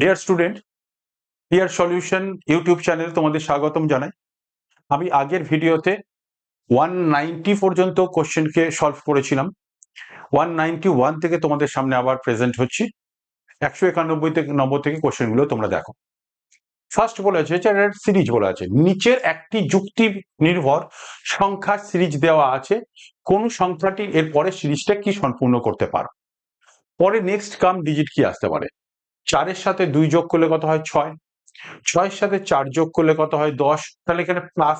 Dear student dear solution YouTube channel তোমাদের স্বাগতম জানাই। আমি আগের ভিডিওতে ওয়ান নাইনটি পর্যন্ত কোশ্চেনকে সলভ করেছিলাম। ওয়ান নাইনটি ওয়ান থেকে তোমাদের সামনে আবার প্রেজেন্ট হচ্ছি। একশো একানব্বই থেকে নব্বই থেকে কোশ্চেনগুলো তোমরা দেখো। ফার্স্ট বলা আছে সিরিজ বলা আছে। নিচের একটি যুক্তি নির্ভর সংখ্যার সিরিজ দেওয়া আছে। কোন সংখ্যাটি এর পরে সিরিজটা কি সম্পূর্ণ করতে পারো? পরে নেক্সট কাম ডিজিট কি আসতে পারে? চারের সাথে দুই যোগ করলে কত হয়? ছয়। ছয়ের সাথে চার যোগ করলে কত হয়? দশ। তাহলে এখানে প্লাস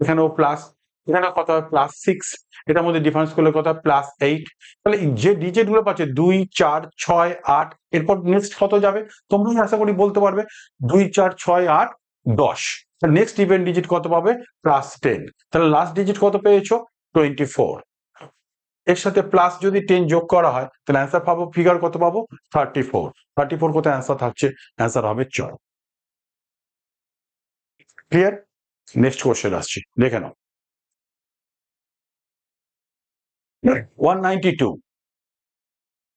এখানেও প্লাস এখানে কত হয়? প্লাস সিক্স এটার মধ্যে ডিফারেন্স করলে কত হয়? প্লাস এইট তাহলে যে ডিজিটগুলো পাচ্ছে, দুই, চার, ছয়, আট, এরপর নেক্সট কত যাবে? তোমরাই আশা করি বলতে পারবে, দুই, চার, ছয়, আট, দশ। নেক্সট ইভেন্ট ডিজিট কত পাবে? প্লাস টেন তাহলে লাস্ট ডিজিট কত পেয়েছ? টোয়েন্টি ফোর এর সাথে প্লাস যদি টেন যোগ করা হয়, তাহলে অ্যান্সার পাবো ফিগার কত পাবো? থার্টি ফোর থার্টি ফোর কত অ্যান্সার থাকছে? অ্যান্সার হবে চার ক্লিয়ার নেক্সট কোশ্চেন আসছি। দেখে নাও। ওয়ান নাইনটি টু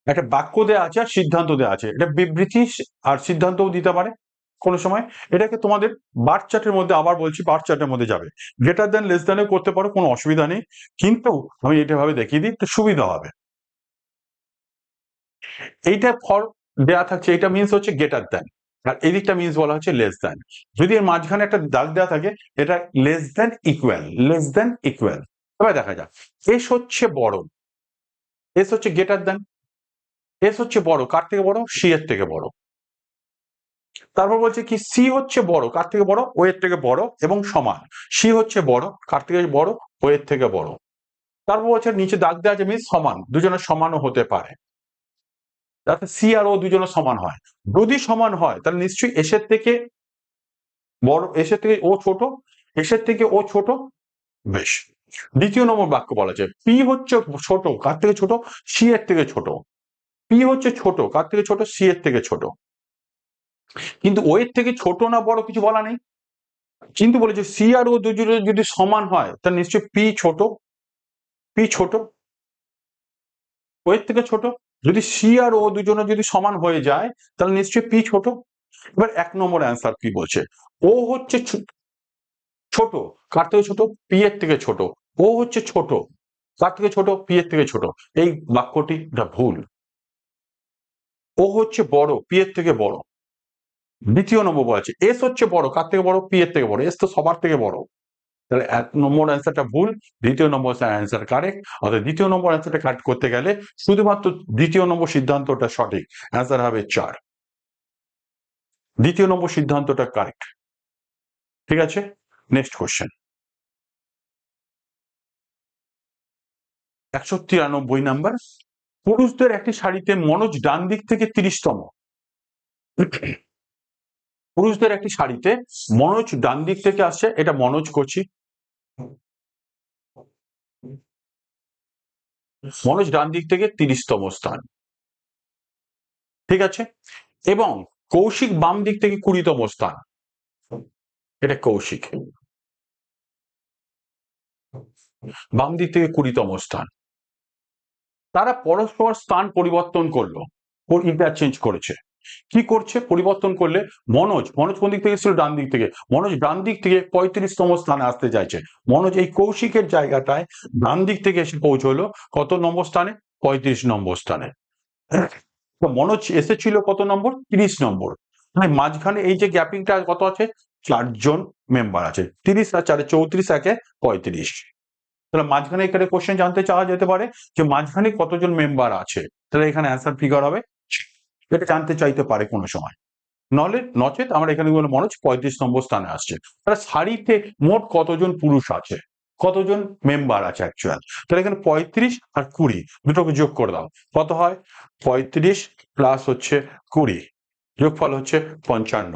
একটা বাক্য দেওয়া আছে আর সিদ্ধান্ত দেওয়া আছে। এটা বিবৃতি আর সিদ্ধান্তও দিতে পারে। কোনো সময়। এটাকে তোমাদের বার্থ চার্টের মধ্যে আবার বলছি বার্থ চার্টের মধ্যে যাবে। গ্রেটার দেন লেস দেনও করতে পারো, কোনো অসুবিধা নেই। কিন্তু আমি এটা ভাবে দেখিয়ে দিই একটু সুবিধা হবে। এইটা ফর দেয়া থাকছে এটা মিনস হচ্ছে গ্রেটার দেন আর এই দিকটা মিনস বলা হচ্ছে লেস দেন যদি এর মাঝখানে একটা দাগ দেওয়া থাকে, এটা less than equal less than equal এবার দেখা যাক। এস হচ্ছে বড়। এস হচ্ছে গ্রেটার দেন এস হচ্ছে বড়। কার থেকে বড়? সি এর থেকে বড়। তারপর বলছে কি, সি হচ্ছে বড়, কার থেকে বড়? ও এর থেকে বড় এবং সমান। সি হচ্ছে বড়, কার থেকে বড়? ও এর থেকে বড়। তারপর বলছে, নিচে দাগ দেওয়া আছে মিনস সমান, দুজনের সমানও হতে পারে। যাতে সি আর ও দুজনের সমান হয়। যদি সমান হয়, তাহলে নিশ্চয়ই এসের থেকে বড়, এসের থেকে ও ছোট, এসের থেকে ও ছোট, বেশ। দ্বিতীয় নম্বর বাক্য বলা আছে, পি হচ্ছে ছোট, কার থেকে ছোট? সি এর থেকে ছোট। পি হচ্ছে ছোট, কার থেকে ছোট? সি এর থেকে ছোট। কিন্তু ও এর থেকে ছোট না বড় কিছু বলা নেই। কিন্তু বলেছে, সি আর ও দুজনের যদি সমান হয়, তাহলে নিশ্চয়ই পি ছোট পি ছোট। ও এর থেকে ছোট। যদি সি আর ও দুজনে যদি সমান হয়ে যায়, তাহলে নিশ্চয়ই পি ছোট। এবার এক নম্বর অ্যান্সার কি বলছে? ও হচ্ছে ছোট, কার থেকে ছোট? পি এর থেকে ছোট। ও হচ্ছে ছোট, কার থেকে ছোট? পি এর থেকে ছোট। এই বাক্যটি ভুল। ও হচ্ছে বড়, পি এর থেকে বড়। দ্বিতীয় নম্বর বলা আছে এস হচ্ছে বড়, কার থেকে বড়? পি এর থেকে বড় এস তো সবার থেকে বড়। তাহলে এক নম্বর অ্যান্সারটা ভুল, দ্বিতীয় নম্বর অ্যান্সার কারেক্ট অর্থাৎ দ্বিতীয় নম্বর অ্যান্সারটা কারেক্ট করতে গেলে শুধুমাত্র দ্বিতীয় নম্বর সিদ্ধান্তটা সঠিক অ্যান্সার হবে চার। দ্বিতীয় নম্বর সিদ্ধান্তটা কারেক্ট ঠিক আছে? নেক্সট কোশ্চেন একশো তিরানব্বই নাম্বার পুরুষদের একটি শাড়িতে মনোজ ডান দিক থেকে তিরিশতম। পুরুষদের একটি শাড়িতে মনোজ ডান দিক থেকে আসছে, এটা মনোজ করছি। মনোজ ডান দিক থেকে তিরিশতম স্থান। ঠিক আছে? এবং কৌশিক বাম দিক থেকে কুড়িতম স্থান। এটা কৌশিক। বাম দিক থেকে কুড়িতম স্থান। তারা পরস্পর স্থান পরিবর্তন করল ইন্টারচেঞ্জ করেছে। কি করছে? পরিবর্তন করলে মনোজ মনোজ কোন দিক থেকে ছিল ডান দিক থেকে। মনোজ ডান দিক থেকে পঁয়ত্রিশতম স্থানে আসতে চাইছে। মনোজ এই কৌশিকের জায়গাটায় ডান দিক থেকে এসে পৌঁছলো কত নম্বর স্থানে? পঁয়ত্রিশ নম্বর স্থানে। মনোজ এসেছিল কত নম্বর? তিরিশ নম্বর। মাঝখানে এই যে গ্যাপিংটা কত আছে? চারজন মেম্বার আছে। তিরিশ আর চারে, চৌত্রিশ একে পঁয়ত্রিশ। তাহলে মাঝখানে এখানে কোশ্চেন জানতে চাওয়া যেতে পারে যে মাঝখানে কতজন মেম্বার আছে? তাহলে এখানে অ্যান্সার ফিগার হবে। এটা জানতে চাইতে পারে কোনো সময়। নলে নচেত আমরা এখানে বলে মনে হচ্ছে পঁয়ত্রিশ নম্বর স্থানে আসছে। তাহলে শাড়িতে মোট কতজন পুরুষ আছে? কতজন মেম্বার আছে অ্যাকচুয়াল তাহলে এখানে পঁয়ত্রিশ আর কুড়ি, দুটোকে যোগ করে দাও। কত হয়? পঁয়ত্রিশ প্লাস হচ্ছে কুড়ি, যোগফল হচ্ছে পঞ্চান্ন।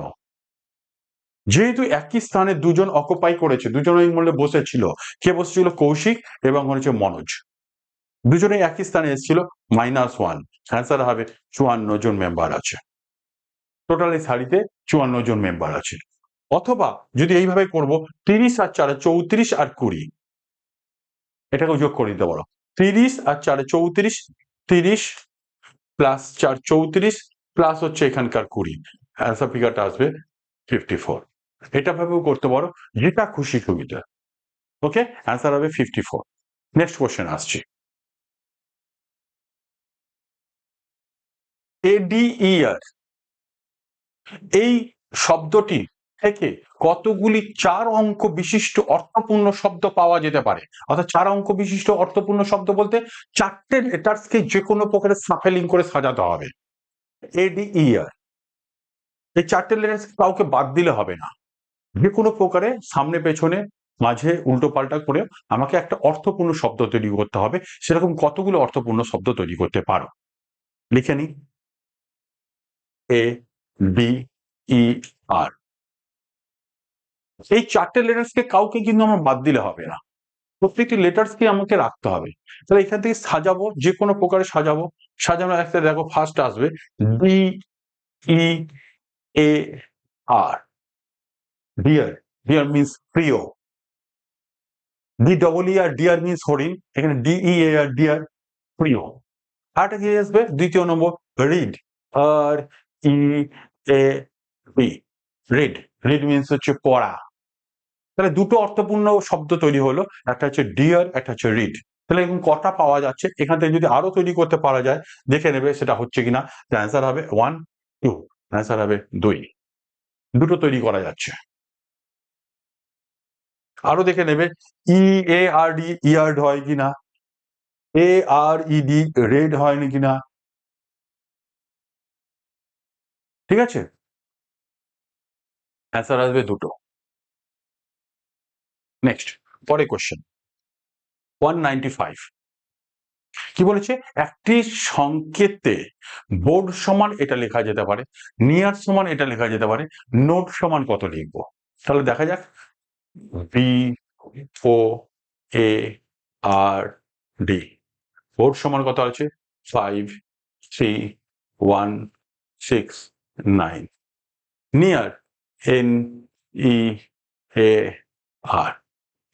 যেহেতু একই স্থানে দুজন অকুপাই করেছে দুজনের মূল্যে বসেছিল, কে বসেছিল? কৌশিক এবং হচ্ছে মনোজ। দুজনেই একই স্থানে এসেছিল মাইনাস ওয়ান অ্যান্সার হবে চুয়ান্ন জন মেম্বার আছে। টোটাল এই শাড়িতে চুয়ান্ন জন মেম্বার আছে। অথবা যদি এইভাবে করব, তিরিশ আর চারে চৌত্রিশ আর কুড়ি। এটাকে যোগ করে দিতে পারো তিরিশ আর চারে চৌত্রিশ, তিরিশ প্লাস চার চৌত্রিশ প্লাস হচ্ছে এখানকার কুড়ি। অ্যান্সার ফিগারটা আসবে ফিফটি ফোর এটা ভাবেও করতে পারো, যেটা খুশি সুবিধা। ওকে অ্যান্সার হবে ফিফটি ফোর নেক্সট কোশ্চেন আসছি। এডিইআর এই শব্দটি থেকে কতগুলি চার অঙ্ক বিশিষ্ট অর্থপূর্ণ শব্দ পাওয়া যেতে পারে? অর্থাৎ চার অঙ্ক বিশিষ্ট অর্থপূর্ণ শব্দ বলতে চারটে লেটার্সকে যে কোনো প্রকারে সাফেলিং করে সাজাতে হবে। এডিইআর এই চারটে লেটার্স কাউকে বাদ দিলে হবে না। যে কোনো প্রকারে সামনে পেছনে মাঝে উল্টো পাল্টা করে আমাকে একটা অর্থপূর্ণ শব্দ তৈরি করতে হবে। সেরকম কতগুলো অর্থপূর্ণ শব্দ তৈরি করতে পারো? লিখে নি এ বি ই আর এই চারটে লেটার্সকে কাউকে কিন্তু আমার বাদ দিলে হবে না। প্রত্যেকটি লেটার্সকে আমাকে রাখতে হবে। তাহলে এখান থেকে সাজাবো যে কোনো প্রকারে সাজাবো। সাজানো একটা দেখো ফার্স্ট আসবে D E A R dear dear means প্রিয়। D double E R dear means হরিণ। এখানে ডিই এ আর ডিয়ার প্রিয়। আরেকটা কি আসবে, দ্বিতীয় নম্বর read R E A B read read means হচ্ছে পড়া। তাহলে দুটো অর্থপূর্ণ শব্দ তৈরি হলো, একটা হচ্ছে ডিয়ার একটা হচ্ছে রিড তাহলে এরকম কটা পাওয়া যাচ্ছে, এখান থেকে যদি আরও তৈরি করতে পারা যায়, দেখে নেবে সেটা হচ্ছে কিনা। অ্যান্সার হবে ওয়ান টু অ্যান্সার হবে দুই। দুটো তৈরি করা যাচ্ছে। আরও দেখে নেবে ই এ আর ডি ইয়ার্ড হয় কিনা? এ আর ইডি রেড হয়নি কিনা? ঠিক আছে? অ্যান্সার আসবে দুটো। নেক্সট পরে কোশ্চেন ওয়ান ফাইভ কি বলেছে? একটি সংকেতে বোর্ড সমান এটা লেখা যেতে পারে নিয়ার সমান এটা লেখা যেতে পারে নোট সমান কত লিখব? তাহলে দেখা যাক। B O A R D board সমান কত আছে? Five three one six near N E A R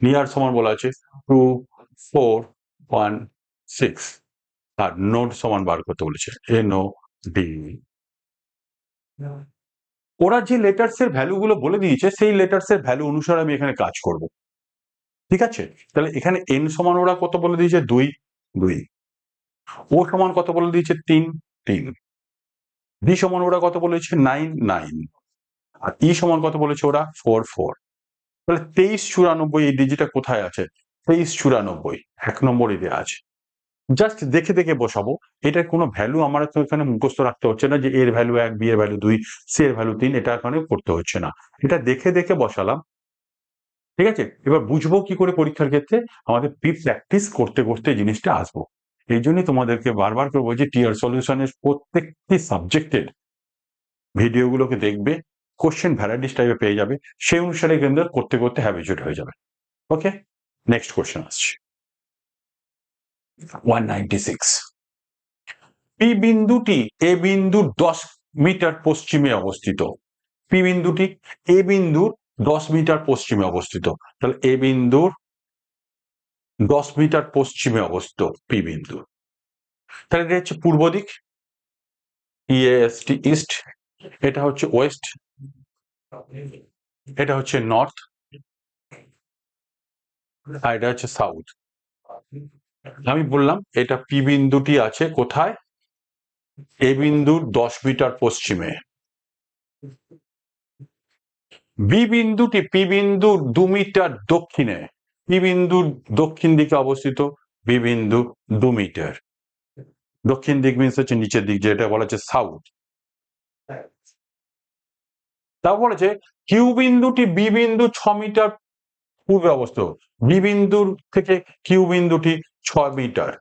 near সমান বলা আছে টু ফোর ওয়ান সিক্স আর নোট সমান বার করতে বলেছে এন ডি ওরা যে লেটার্স এর ভ্যালু বলে দিয়েছে, সেই লেটার্স ভ্যালু অনুসারে আমি এখানে কাজ করব। ঠিক আছে? তাহলে এখানে এন সমান ওরা কত বলে দিয়েছে? দুই দুই। ও সমান কত বলে দিয়েছে? তিন তিন। ডি সমান ওরা কত বলেছে? নাইন নাইন আর ই সমান কত বলেছে ওরা? ফোর ফোর তাহলে তেইশ চুরানব্বই এই ডিজিটা কোথায় আছে? তেইশ চুরানব্বই, এক নম্বরই দেওয়া আছে। জাস্ট দেখে দেখে বসাবো। এটার কোনো ভ্যালু আমার তো এখানে মুখস্থ রাখতে হচ্ছে না যে এর ভ্যালু এক বি এর ভ্যালু দুই সি এর ভ্যালু তিন, এটা এখানে করতে হচ্ছে না। এটা দেখে দেখে বসালাম। ঠিক আছে? এবার বুঝব কি করে পরীক্ষার ক্ষেত্রে? আমাদের প্রি প্র্যাকটিস করতে করতে জিনিসটা আসব। এই জন্যই তোমাদেরকে বারবার করে বলছি টিয়ার সলিউশনের প্রত্যেকটি সাবজেক্টের ভিডিওগুলোকে দেখবে কোশ্চেন ভ্যারাইটিস টাইপে পেয়ে যাবে, সেই অনুসারে কিন্তু করতে করতে হ্যাবিচুয়েট হয়ে যাবে। ওকে নেক্সট কোশ্চেন আসছে। ওয়ান সিক্স পি বিন্দুটি এ বিন্দুর দশ মিটার পশ্চিমে অবস্থিত। পি বিন্দুটি এ বিন্দুর দশ মিটার পশ্চিমে অবস্থিত। তাহলে এ বিন্দুর দশ মিটার পশ্চিমে অবস্থিত পি বিন্দু। তাহলে এটা হচ্ছে পূর্ব দিক ইএসটি ইস্ট এটা হচ্ছে ওয়েস্ট এটা হচ্ছে নর্থ আর এটা হচ্ছে সাউথ আমি বললাম, এটা পি বিন্দুটি আছে কোথায়? এ বিন্দুর দশ মিটার পশ্চিমে। বি বিন্দুটি পি বিন্দুর দু মিটার দক্ষিণে। পি বিন্দুর দক্ষিণ দিকে অবস্থিত বি বিন্দু দু মিটার। দক্ষিণ দিক মিনস হচ্ছে নিচের দিক, যেটা বলা হচ্ছে সাউথ তারপর বলেছে কিউ বিন্দুটি বি বিন্দু ছ মিটার পূর্বে অবস্থিত। বিবিন্দুর থেকে কিউ বিন্দুটি ছ মিটার।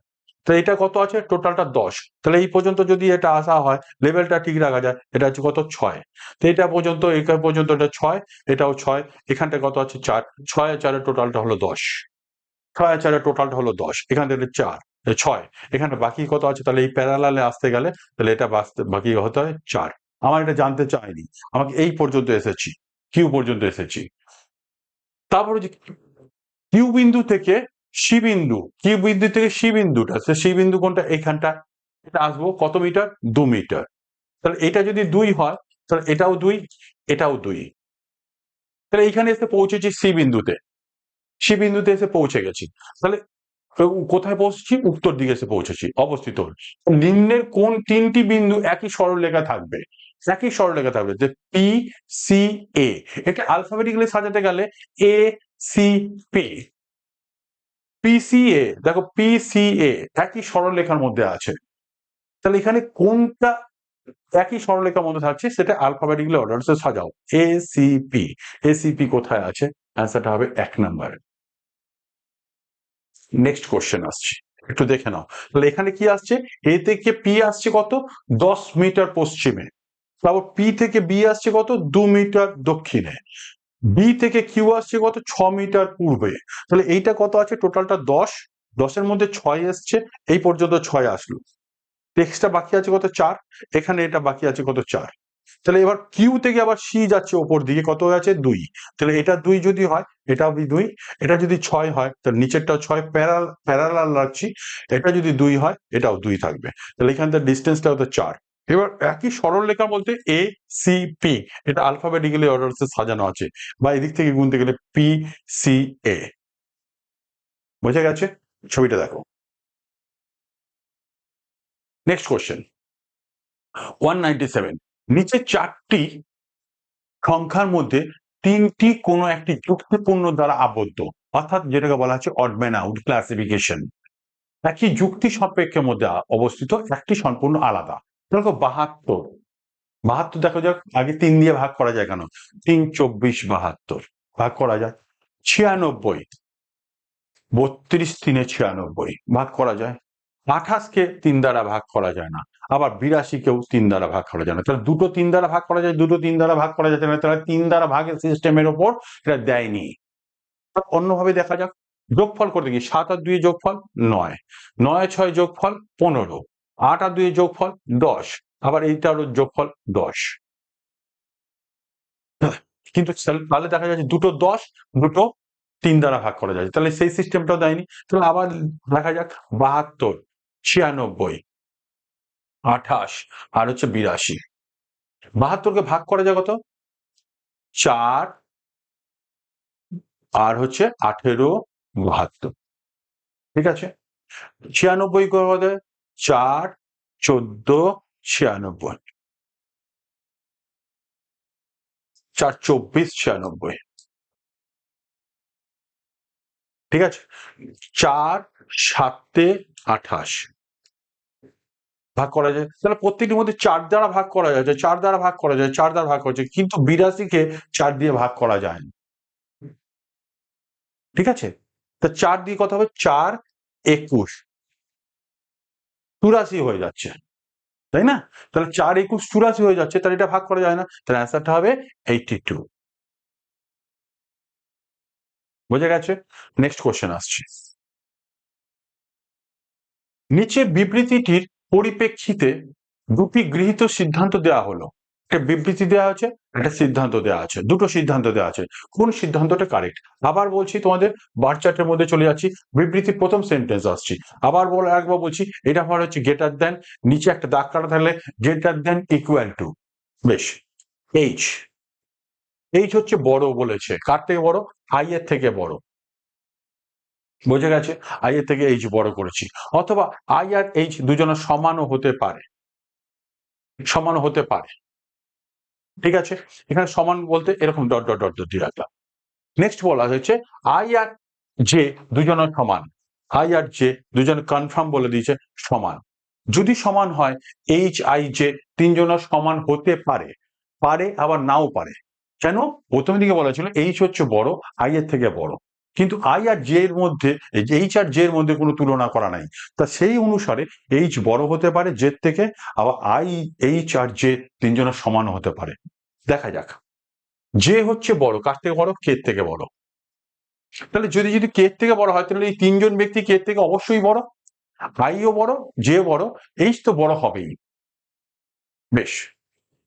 তো এটা কত আছে? টোটালটা দশ। তাহলে এই পর্যন্ত যদি এটা আসা হয় লেভেলটা ঠিক রাখা যায়, এটা হচ্ছে কত? ছয়। তো এটা পর্যন্ত এখান পর্যন্ত এটা ছয়, এটাও ছয়, এখানটা কত আছে? চার। ছয় চারের টোটালটা হলো দশ। ছয় চারের টোটালটা হলো দশ। এখান থেকে চার ছয়। এখানে বাকি কত আছে? তাহলে এই প্যারালালে আসতে গেলে, তাহলে এটা বাকি হতে হয় চার। আমার এটা জানতে চাইনি আমাকে এই পর্যন্ত এসেছি কিউ পর্যন্ত এসেছি। তারপরে যে কিউ বিন্দু থেকে সি কি বিন্দু থেকে শিবিন্দুটা? সে শিবিন্দু কোনটা? এখানটা এটা আসব কত মিটার? দু মিটার। তাহলে এটা যদি দুই হয়, তাহলে এটাও দুই এটাও দুই। তাহলে এইখানে এসে পৌঁছেছি সি বিন্দুতে সি বিন্দুতে এসে পৌঁছে গেছি। তাহলে কোথায় পৌঁছেছি? উত্তর দিকে এসে পৌঁছেছি, অবস্থিত। নিম্নের কোন তিনটি বিন্দু একই সরলরেখা থাকবে? একই সরলরেখা থাকবে, যে পি সি এ এটা আলফাবেটিক্যালি সাজাতে গেলে এ সি পি পিসিএ দেখো পিসিএ একই সরলরেখার মধ্যে আছে। তাহলে এখানে কোনটা একই সরলরেখার মধ্যে থাকছে সেটা আলফাবেটিক্যালি অর্ডার সাজাও। এ সিপি এসিপি কোথায় আছে? অ্যান্সারটা হবে এক নম্বরে। নেক্সট কোশ্চেন আসছে। একটু দেখে নাও। তাহলে এখানে কি আসছে? এ থেকে পি আসছে কত? দশ মিটার পশ্চিমে। তারপর পি থেকে বি আসছে কত? দু মিটার দক্ষিণে। বি থেকে কিউ আসছে কত? ছ মিটার পূর্বে। তাহলে এইটা কত আছে? টোটালটা দশ। দশের মধ্যে ছয় এসছে। এই পর্যন্ত ছয় আসলো। টেক্সটা বাকি আছে কত? চার। এখানে এটা বাকি আছে কত? চার। তাহলে এবার কিউ থেকে আবার সি যাচ্ছে ওপর দিকে। কত আছে? দুই। তাহলে এটা দুই যদি হয় এটা দুই। এটা যদি ছয় হয়, তাহলে নিচেরটাও ছয়। প্যারাল প্যারালাল রাখছি। এটা যদি দুই হয়, এটাও দুই থাকবে। তাহলে এখান থেকে ডিস্টেন্সটা হতো চার। এবার একই সরল লেখা বলতে এ সি পি এটা আলফাবেটিক্যালি অর্ডার সাজানো আছে। বা এদিক থেকে গুনতে গেলে পি সি এ বোঝা গেছে? ছবিটা দেখো। নেক্সট কোশ্চেন ওয়ান নিচে চারটি সংখ্যার মধ্যে তিনটি কোনো একটি যুক্তিপূর্ণ দ্বারা আবদ্ধ। অর্থাৎ যেটাকে বলা হচ্ছে অডম্যান আউট ক্লাসিফিকেশন একই যুক্তি সাপেক্ষের মধ্যে অবস্থিত, একটি সম্পূর্ণ আলাদা। দেখো বাহাত্তর। বাহাত্তর দেখো যাক, আগে তিন দিয়ে ভাগ করা যায় কেন? তিন, চব্বিশ, বাহাত্তর। ভাগ করা যায় ছিয়ানব্বই। বত্রিশ তিনে ছিয়ানব্বই, ভাগ করা যায়। আঠাশকে তিন দ্বারা ভাগ করা যায় না। আবার বিরাশিকেও তিন দ্বারা ভাগ করা যায় না। তাহলে দুটো তিন দ্বারা ভাগ করা যায়, দুটো তিন দ্বারা ভাগ করা যাচ্ছে না তাহলে তিন দ্বারা ভাগের সিস্টেমের ওপর এটা দেয়নি। অন্যভাবে দেখা যাক। যোগফল করতে কি সাত আর দুই যোগফল নয়। নয় ছয় যোগফল পনেরো। আট আর দুই যোগফল দশ। আবার এইটা এইটারও যোগফল দশ। কিন্তু তাহলে দেখা যাচ্ছে দুটো দশ, দুটো তিন দ্বারা ভাগ করা যায়। তাহলে সেই সিস্টেমটাও দেয়নি। তাহলে আবার দেখা যাক বাহাত্তর, ছিয়ানব্বই, আঠাশ আর হচ্ছে বিরাশি। বাহাত্তরকে ভাগ করা যায় কত? চার আর হচ্ছে আঠেরো বাহাত্তর। ঠিক আছে? ছিয়ানব্বই করে চার, চোদ্দ, ছিয়ানব্বই। চার, চব্বিশ, ছিয়ানব্বই। ঠিক আছে? চার, সাতে, আঠাশ। ভাগ করা যায়। তাহলে প্রত্যেকটির মধ্যে চার দ্বারা ভাগ করা যায়। চার দ্বারা ভাগ করা যায়। চার দ্বারা ভাগ করা যায়। কিন্তু বিরাশিকে চার দিয়ে ভাগ করা যায় না। ঠিক আছে? তা চার দিয়ে কত হবে? চার, একুশ। চুরাশি হয়ে যাচ্ছে। তাই না? তাহলে চার একুশ চুরাশি হয়ে যাচ্ছে, তাহলে এটা ভাগ করা যায় না। তাহলে অ্যান্সারটা হবে এইটি টু বোঝা গেছে? নেক্সট কোশ্চেন আসছে। নিচে বিবৃতিটির পরিপ্রেক্ষিতে দুটি গৃহীত সিদ্ধান্ত দেওয়া হলো। একটা বিবৃতি দেওয়া আছে একটা সিদ্ধান্ত দেওয়া আছে, দুটো সিদ্ধান্ত দেওয়া আছে। কোন সিদ্ধান্তটা কারেক্ট আবার বলছি তোমাদের বার চার্টের মধ্যে চলে যাচ্ছি, বিবৃতি প্রথম সেন্টেন্স আসছি। আবার বল একবার বলছি, এটা আমার হচ্ছে গেটার দেন নিচে একটা দাগ কাটা থাকলে গেটার দেন ইকুয়াল টু বেশ এইচ এইচ হচ্ছে বড় বলেছে, কার থেকে বড়? আই এর থেকে বড়। বোঝা গেছে? আই এর থেকে এইচ বড় করেছি। অথবা আই আর এইচ দুজনের সমানও হতে পারে। সমান হতে পারে। ঠিক আছে? এখানে সমান বলতে এরকম ডট ডট ডট দিয়ে রাখলাম। নেক্সট বলা হয়েছে আই আর যে দুজনের সমান। আই আর জে দুজন কনফার্ম বলে দিয়েছে, সমান। যদি সমান হয় এইচ আই জে তিনজনের সমান হতে পারে পারে আবার নাও পারে। কেন? প্রথম দিকে বলা ছিল এইচ হচ্ছে বড় আই এর থেকে বড়। কিন্তু আই আর জে এর মধ্যে এইচ আর জে এর মধ্যে কোনো তুলনা করা নাই। তা সেই অনুসারে এইচ বড় হতে পারে জের থেকে, আবার আই এইচ আর জে তিনজনের সমান হতে পারে। দেখা যাক। জে হচ্ছে বড়, কার থেকে বড়? কে থেকে বড়। তাহলে যদি যদি কে থেকে বড় হয়, তাহলে এই তিনজন ব্যক্তি কে থেকে অবশ্যই বড়। আইও বড় জে বড় এইচ তো বড় হবেই। বেশ।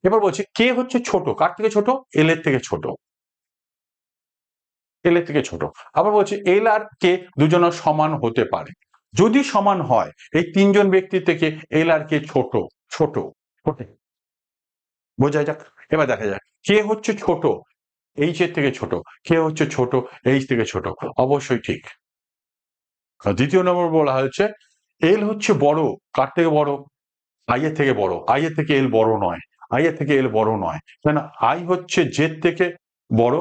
এবার বলছে কে হচ্ছে ছোট, কার থেকে ছোট? এল এর থেকে ছোট। এল থেকে ছোট। আবার বলছি এল আর কে দুজনের সমান হতে পারে। যদি সমান হয়, এই তিনজন ব্যক্তি থেকে এল আর কে ছোট ছোট বোঝা যাক? এবার দেখা যাক। কে হচ্ছে ছোট এইচ এর থেকে ছোট। কে হচ্ছে ছোট এইচ থেকে ছোট। অবশ্যই ঠিক। দ্বিতীয় নম্বর বলা হয়েছে এল হচ্ছে বড়। কার থেকে বড়? আই এর থেকে বড়। আই এর থেকে এল বড় নয়। আই এর থেকে এল বড় নয়। কেন আই হচ্ছে জেড থেকে বড়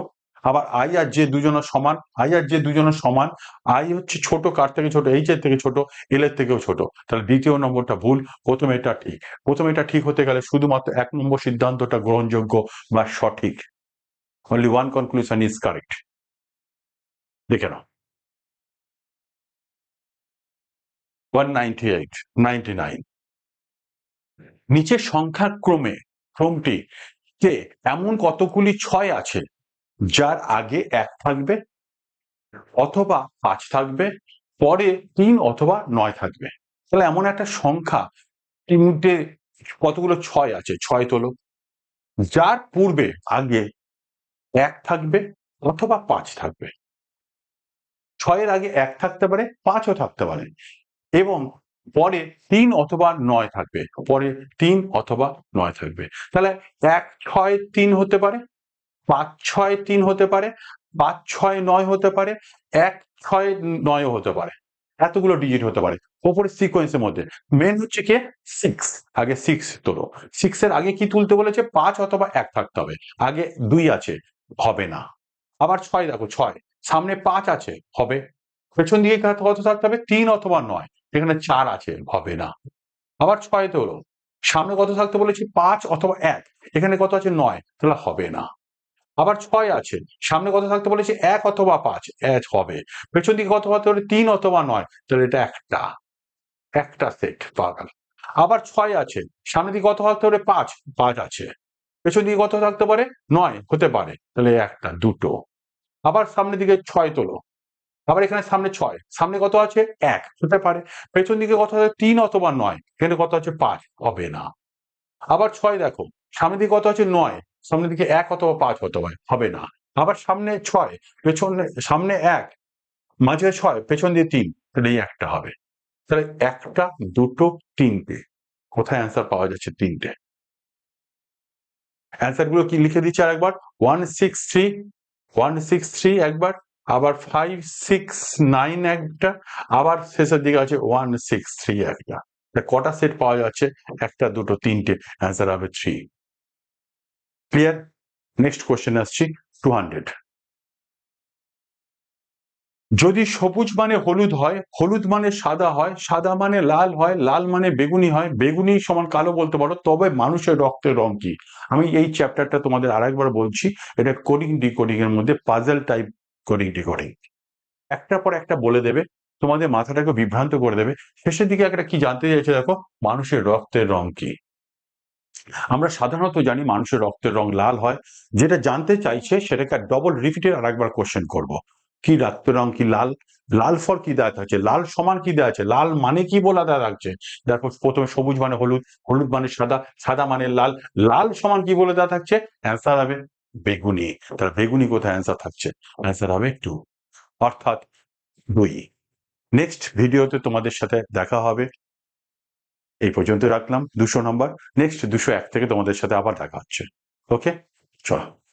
আবার আই আর জে দুজনের সমান আই আর জে দুজনের সমান। আই হচ্ছে ছোট, কার থেকে ছোট? এইচ এর থেকে ছোট এল এর থেকেও ছোট। তাহলে দ্বিতীয় নম্বরটা ভুল, প্রথমে এটা ঠিক। প্রথমে এটা ঠিক হতে গেলে শুধুমাত্র এক নম্বর সিদ্ধান্তটা গ্রহণযোগ্য বা সঠিক। Only one conclusion is correct দেখে নাও। One ninety eight ninety nine নিচের সংখ্যাক্রমে ক্রমটি এমন কতগুলি ছয় আছে? যার আগে এক থাকবে অথবা পাঁচ থাকবে, পরে তিন অথবা নয় থাকবে। তাহলে এমন একটা সংখ্যা তিনটে কতগুলো? ছয় আছে, ছয় তোলো। যার পূর্বে আগে এক থাকবে অথবা পাঁচ থাকবে। ছয়ের আগে এক থাকতে পারে, পাঁচও থাকতে পারে। এবং পরে তিন অথবা নয় থাকবে, পরে তিন অথবা নয় থাকবে। তাহলে এক, ছয়, তিন হতে পারে পাঁচ ছয় তিন হতে পারে, পাঁচ ছয় নয় হতে পারে, এক ছয় নয় হতে পারে। এতগুলো ডিজিট হতে পারে ওপরে সিকোয়েন্সের মধ্যে। মেন হচ্ছে কি? সিক্স আগে সিক্স তোলো। সিক্স এর আগে কি তুলতে বলেছে? পাঁচ অথবা এক থাকতে হবে। আগে দুই আছে, হবে না। আবার ছয় দেখো, ছয়। সামনে পাঁচ আছে, হবে। পেছন দিকে কত থাকতে হবে? তিন অথবা নয়। এখানে চার আছে, হবে না। আবার ছয় তো হলো সামনে কত থাকতে বলেছি? পাঁচ অথবা এক। এখানে কত আছে? নয়। তাহলে হবে না। আবার ছয় আছে। সামনে কত থাকতে বলেছে এক অথবা পাঁচ, এক হবে। পেছন দিকে কত থাকতে বলে তিন অথবা নয়, তাহলে এটা একটা। একটা সেট পাওয়া আবার ছয় আছে। সামনে দিকে কত থাকতে পারে পাঁচ পাঁচ আছে। পেছন দিকে কত থাকতে পারে নয়, হতে পারে। তাহলে একটা, দুটো। আবার সামনের দিকে ছয় তোলো। আবার এখানে সামনে ছয়। সামনে কত আছে? এক, হতে পারে। পেছন দিকে কত আছে তিন অথবা নয়, এখানে কত আছে পাঁচ, হবে না। আবার ছয় দেখো। সামনের দিকে কত আছে নয় সামনের দিকে এক অথবা পাঁচ হতে পারে, হবে না। আবার সামনে ছয়, পেছনে, সামনে এক, মাঝে ছয়, পেছন দিয়ে তিন, তাহলে এই একটা হবে। তাহলে একটা, দুটো, তিনটে, কোথায় অ্যান্সার পাওয়া যাচ্ছে তিনটে? অ্যান্সারগুলো কি লিখে দিচ্ছি আরেকবার? One six three one six three একবার, আবার ফাইভ সিক্স নাইন একটা, আবার শেষের দিকে আছে ওয়ান সিক্স থ্রি একটা। কটা সেট পাওয়া যাচ্ছে? একটা, দুটো, তিনটে অ্যান্সার হবে থ্রি ক্লিয়ার নেক্সট কোশ্চেন আসছি টু হান্ড্রেড যদি সবুজ মানে হলুদ হয়, হলুদ মানে সাদা হয়, সাদা মানে লাল হয়, লাল মানে বেগুনি হয়, বেগুনি সমান কালো বলতে পারো, তবে মানুষের রক্তের রং কি? আমি এই চ্যাপ্টারটা তোমাদের আরেকবার বলছি, এটা কোডিং ডিকোডিং এর মধ্যে পাজল টাইপ কোডিং ডিকোডিং একটার পর একটা বলে দেবে, তোমাদের মাথাটাকে বিভ্রান্ত করে দেবে, শেষের দিকে একটা কি জানতে চাইছে দেখো, মানুষের রক্তের রং কি? আমরা সাধারণত জানি মানুষের রক্তের রং লাল হয়। যেটা জানতে চাইছে সেটাকে ডবল রিপিটের আর একবার কোশ্চেন করব। কি রক্তের রং কি লাল? লাল ফল কি দেওয়া থাকছে? লাল সমান কি দেওয়া আছে? লাল মানে কি বলা দেওয়া থাকছে? দেখো প্রথমে সবুজ মানে হলুদ হলুদ মানে সাদা সাদা মানে লাল। লাল সমান কি বলে দেওয়া থাকছে? অ্যান্সার হবে বেগুনি। তাহলে বেগুনি কোথায় অ্যান্সার থাকছে? অ্যান্সার হবে টু অর্থাৎ দুই। নেক্সট ভিডিওতে তোমাদের সাথে দেখা হবে। এই পর্যন্ত রাখলাম। দুশো নম্বর। নেক্সট দুশো এক থেকে তোমাদের সাথে আবার দেখা হচ্ছে। ওকে চলো।